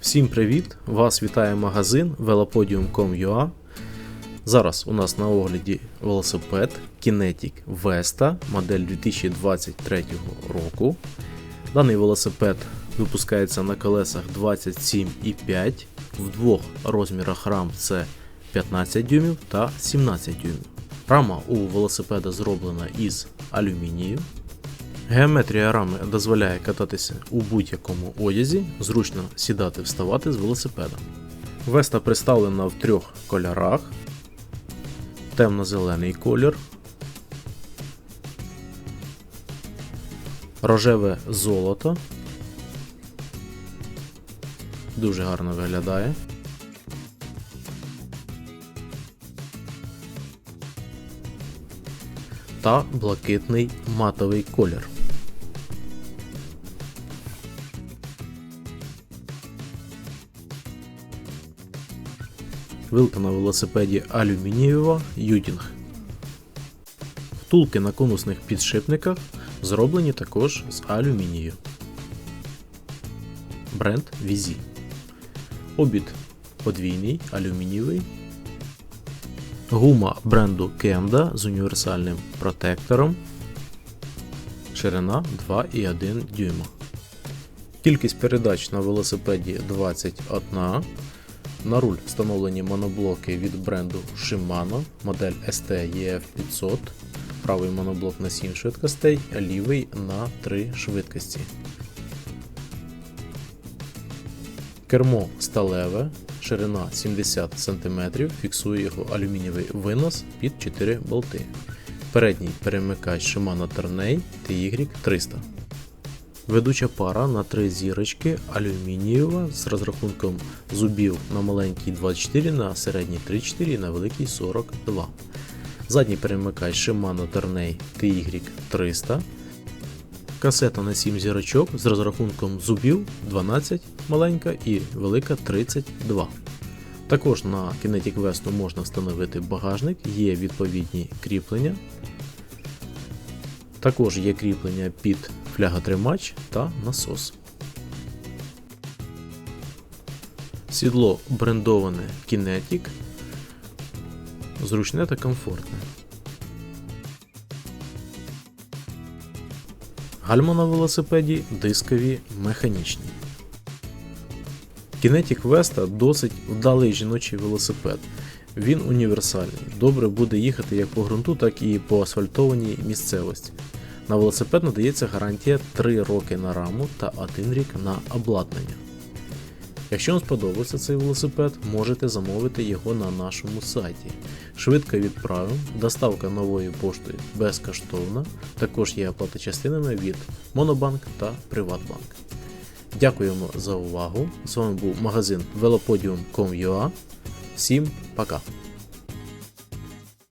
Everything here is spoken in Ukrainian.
Всім привіт! Вас вітає магазин velopodium.com.ua Зараз у нас на огляді велосипед Kinetic Vesta модель 2023 року. Даний велосипед випускається на колесах 27,5 в двох розмірах рам це 15 дюймів та 17 дюймів. Рама у велосипеда зроблена із алюмінію. Геометрія рами дозволяє кататися у будь-якому одязі, зручно сідати вставати з велосипеда. Веста представлена в трьох кольорах: темно-зелений колір, рожеве золото. Дуже гарно виглядає. Та блакитний матовий колір. Вилка на велосипеді алюмінієва Ютінг. Втулки на конусних підшипниках зроблені також з алюмінію. Бренд VZ. Обід подвійний алюмінієвий. Гума бренду Kenda з універсальним протектором. Ширина 2,1 дюйма. Кількість передач на велосипеді 21. На руль встановлені моноблоки від бренду Shimano, модель ST EF 500. Правий моноблок на 7 швидкостей, а лівий на 3 швидкості. Кермо сталеве, ширина 70 см, фіксує його алюмінієвий винос під 4 болти. Передній перемикач Shimano Tourney TY300. Ведуча пара на 3 зірочки алюмінієва з розрахунком зубів на маленький 24, на середній 34 і на великий 42. Задній перемикач Shimano Tourney TY300. Касета на 7 зірочок з розрахунком зубів 12 маленька і велика 32. Також на Kinetic Vest можна встановити багажник, є відповідні кріплення. Також є кріплення під фляготримач та насос. Сідло брендоване Kinetic. Зручне та комфортне. Гальма на велосипеді дискові механічні. Kinetic Vesta досить вдалий жіночий велосипед. Він універсальний, добре буде їхати як по ґрунту, так і по асфальтованій місцевості. На велосипед надається гарантія 3 роки на раму та 1 рік на обладнання. Якщо вам сподобався цей велосипед, можете замовити його на нашому сайті. Швидко відправимо, доставка новою поштою безкоштовна, також є оплата частинами від Монобанк та Приватбанк. Дякуємо за увагу. З вами був магазин velopodium.com.ua. Всім пока!